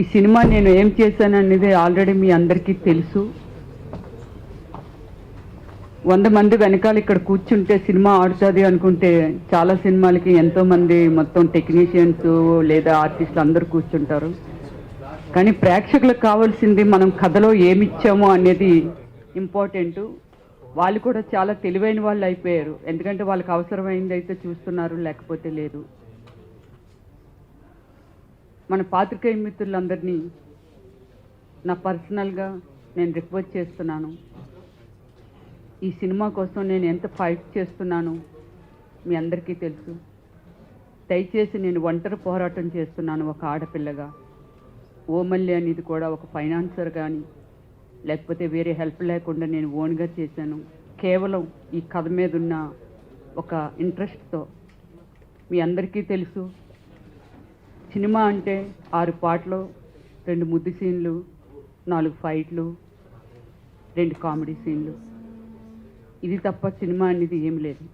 ఈ సినిమా నేను ఏం చేశాను అనేది ఆల్రెడీ మీ అందరికీ తెలుసు. వంద మంది వెనకాల ఇక్కడ కూర్చుంటే సినిమా ఆడుతుంది అనుకుంటే చాలా సినిమాలకి ఎంతోమంది మొత్తం టెక్నీషియన్స్ లేదా ఆర్టిస్టులు అందరూ కూర్చుంటారు. కానీ ప్రేక్షకులకు కావాల్సింది మనం కథలో ఏమిచ్చామో అనేది ఇంపార్టెంట్ వాళ్ళు కూడా చాలా తెలివైన వాళ్ళు అయిపోయారు. ఎందుకంటే వాళ్ళకి అవసరమైంది అయితే చూస్తున్నారు లేకపోతే లేదు. మన పాత్రికేయ మిత్రులందరినీ నా పర్సనల్గా నేను రిక్వెస్ట్ చేస్తున్నాను. ఈ సినిమా కోసం నేను ఎంత ఫైట్ చేస్తున్నాను మీ అందరికీ తెలుసు. దయచేసి నేను ఒంటరి పోరాటం చేస్తున్నాను ఒక ఆడపిల్లగా. ఓమల్లి అనేది కూడా ఒక ఫైనాన్సర్ కానీ లేకపోతే వేరే హెల్ప్ లేకుండా నేను ఓన్గా చేశాను. కేవలం ఈ కథ మీద ఉన్న ఒక ఇంట్రెస్ట్తో మీ అందరికీ తెలుసు. సినిమా అంటే ఆరు పాటలు రెండు ముద్దు సీన్లు నాలుగు ఫైట్లు రెండు కామెడీ సీన్లు. ఇది తప్ప సినిమా అనేది ఏం లేదు.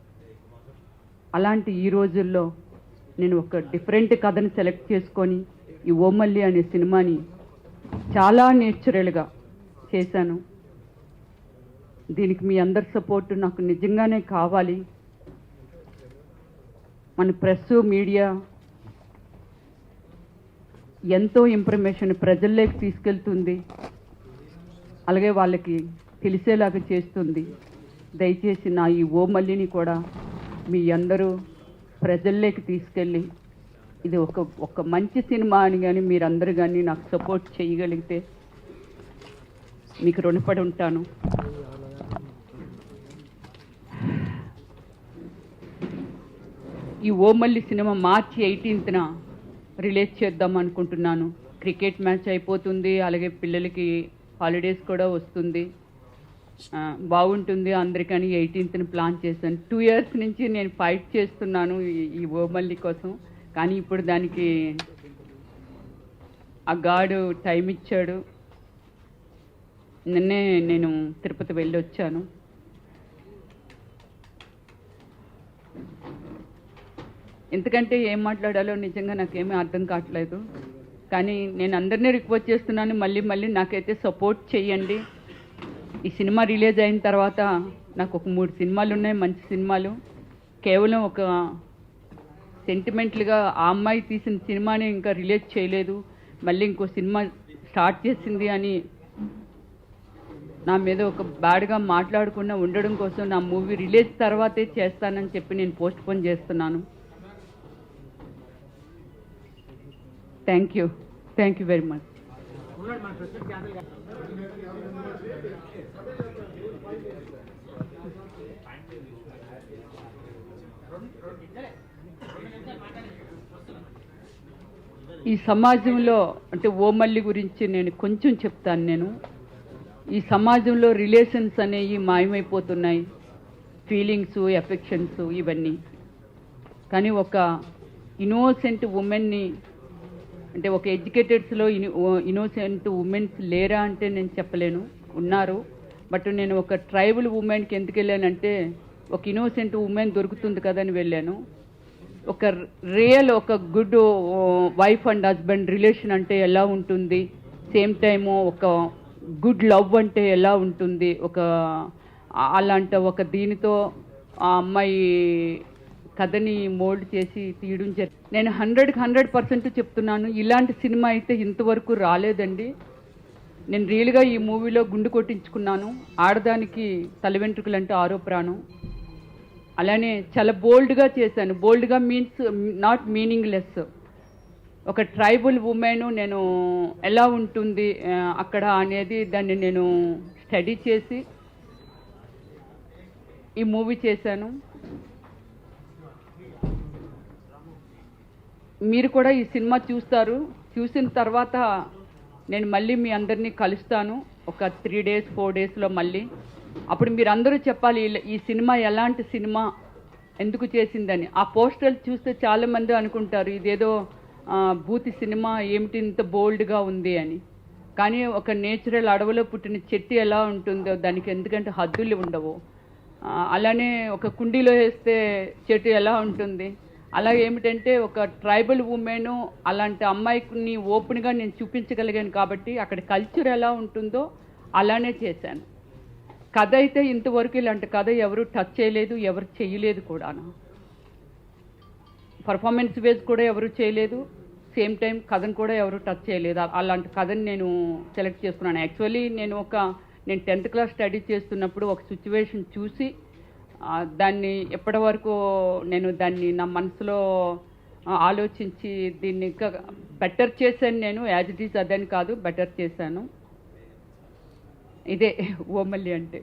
అలాంటి ఈ రోజుల్లో నేను ఒక డిఫరెంట్ కథను సెలెక్ట్ చేసుకొని ఈ ఓమల్లి అనే సినిమాని చాలా నేచురల్గా చేశాను. దీనికి మీ అందరి సపోర్ట్ నాకు నిజంగానే కావాలి. మన ప్రెస్ మీడియా ఎంతో ఇన్ఫర్మేషన్ ప్రజల్లోకి తీసుకెళ్తుంది. అలాగే వాళ్ళకి తెలిసేలాగా చేస్తుంది. దయచేసి నా ఈ ఓమల్లిని కూడా మీ అందరూ ప్రజల్లోకి తీసుకెళ్ళి ఇది ఒక ఒక మంచి సినిమా అని కానీ మీరందరూ కానీ నాకు సపోర్ట్ చేయగలిగితే మీకు రుణపడి ఉంటాను. ఈ ఓమల్లి సినిమా మార్చి ఎయిటీన్త్న రిలీజ్ చేద్దాం అనుకుంటున్నాను. క్రికెట్ మ్యాచ్ అయిపోతుంది. అలాగే పిల్లలకి హాలిడేస్ కూడా వస్తుంది. బాగుంటుంది అందరికని. ఎయిటీన్త్ని ప్లాన్ చేశాను. టూ ఇయర్స్ నుంచి నేను ఫైట్ చేస్తున్నాను ఈ- ఈ ఓమల్లి కోసం. కానీ ఇప్పుడు దానికి ఆ గాడు టైం ఇచ్చాడు. నిన్నే నేను తిరుపతి వెళ్ళి వచ్చాను ఎందుకంటే ఏం మాట్లాడాలో నిజంగా నాకేమీ అర్థం కావట్లేదు. కానీ నేను అందరినీ రిక్వెస్ట్ చేస్తున్నాను మళ్ళీ మళ్ళీ నాకైతే సపోర్ట్ చేయండి. ఈ సినిమా రిలీజ్ అయిన తర్వాత నాకు ఒక మూడు సినిమాలు ఉన్నాయి మంచి సినిమాలు. కేవలం ఒక సెంటిమెంట్లుగా ఆ అమ్మాయి తీసిన సినిమాని ఇంకా రిలీజ్ చేయలేదు. మళ్ళీ ఇంకో సినిమా స్టార్ట్ చేసింది అని నా మీద ఒక బ్యాడ్గా మాట్లాడకుండా ఉండడం కోసం నా మూవీ రిలీజ్ తర్వాతే చేస్తానని చెప్పి నేను పోస్ట్ పోన్ చేస్తున్నాను. Thank you. Thank you very much. ఈ సమాజంలో అంటే ఓమల్లి గురించి నేను కొంచెం చెప్తాను నేను. ఈ సమాజంలో రిలేషన్స్ అనేవి మాయమైపోతున్నాయి. ఫీలింగ్స్ ఎఫెక్షన్స్ ఇవన్నీ. కానీ ఒక ఇన్నోసెంట్ ఉమెన్ని అంటే ఒక ఎడ్యుకేటెడ్స్లో ఇన్నోసెంట్ ఉమెన్స్ లేరా అంటే నేను చెప్పలేను. ఉన్నారు. బట్ నేను ఒక ట్రైబల్ ఉమెన్కి ఎందుకు వెళ్ళానంటే ఒక ఇన్నోసెంట్ ఉమెన్ దొరుకుతుంది కదని వెళ్ళాను. ఒక రియల్ ఒక good wife and husband relation అంటే ఎలా ఉంటుంది? సేమ్ టైము ఒక గుడ్ లవ్ అంటే ఎలా ఉంటుంది? ఒక అలాంటి ఒక దీనితో ఆ అమ్మాయి కథని మోల్డ్ చేసి తీయడం జరి నేను హండ్రెడ్కి హండ్రెడ్ పర్సెంట్ చెప్తున్నాను. ఇలాంటి సినిమా అయితే ఇంతవరకు రాలేదండి. నేను రియల్గా ఈ మూవీలో గుండు కొట్టించుకున్నాను. ఆడదానికి తల వెంట్రుకలు అంటే ఆరో ప్రాణం. అలానే చాలా బోల్డ్గా చేశాను. బోల్డ్గా మీన్స్ నాట్ మీనింగ్లెస్. ఒక ట్రైబల్ ఉమెన్ నేను ఎలా ఉంటుంది అక్కడ అనేది దాన్ని నేను స్టడీ చేసి ఈ మూవీ చేశాను. మీరు కూడా ఈ సినిమా చూస్తారు. చూసిన తర్వాత నేను మళ్ళీ మీ అందరినీ కలుస్తాను. ఒక త్రీ డేస్ ఫోర్ డేస్లో మళ్ళీ. అప్పుడు మీరు అందరూ చెప్పాలి ఈ- సినిమా ఎలాంటి సినిమా? ఎందుకు చేసిందని? ఆ పోస్టర్లు చూస్తే చాలామంది అనుకుంటారు ఇదేదో బూతి భూతి సినిమా ఏమిటి ఇంత బోల్డ్గా ఉంది అని. కానీ ఒక నేచురల్ అడవిలో పుట్టిన చెట్టు ఎలా ఉంటుందో దానికి ఎందుకంటే హద్దులు ఉండవు. అలానే ఒక కుండీలో వేస్తే చెట్టు ఎలా ఉంటుంది? అలాగే ఏమిటంటే ఒక ట్రైబల్ ఉమెన్ అలాంటి అమ్మాయిని ఓపెన్గా నేను చూపించగలిగాను కాబట్టి అక్కడ కల్చర్ ఎలా ఉంటుందో అలానే చేశాను. కథ అయితే ఇంతవరకు ఇలాంటి కథ ఎవరు టచ్ చేయలేదు ఎవరు చేయలేదు కూడాను. పర్ఫార్మెన్స్ వేస్ కూడా ఎవరు చేయలేదు సేమ్ టైం కథను కూడా ఎవరు టచ్ చేయలేదు. అలాంటి కథని నేను సెలెక్ట్ చేసుకున్నాను. యాక్చువల్లీ నేను ఒక నేను టెన్త్ క్లాస్ స్టడీ చేస్తున్నప్పుడు ఒక సిచ్యువేషన్ చూసి దాన్ని ఎప్పటి వరకు నేను దాన్ని నా మనసులో ఆలోచించి దీన్ని ఇంకా బెటర్ చేశాను నేను యాజ్ ఇట్ ఈస్ అదని కాదు బెటర్ చేశాను. ఇదే ఓమల్లి అంటే.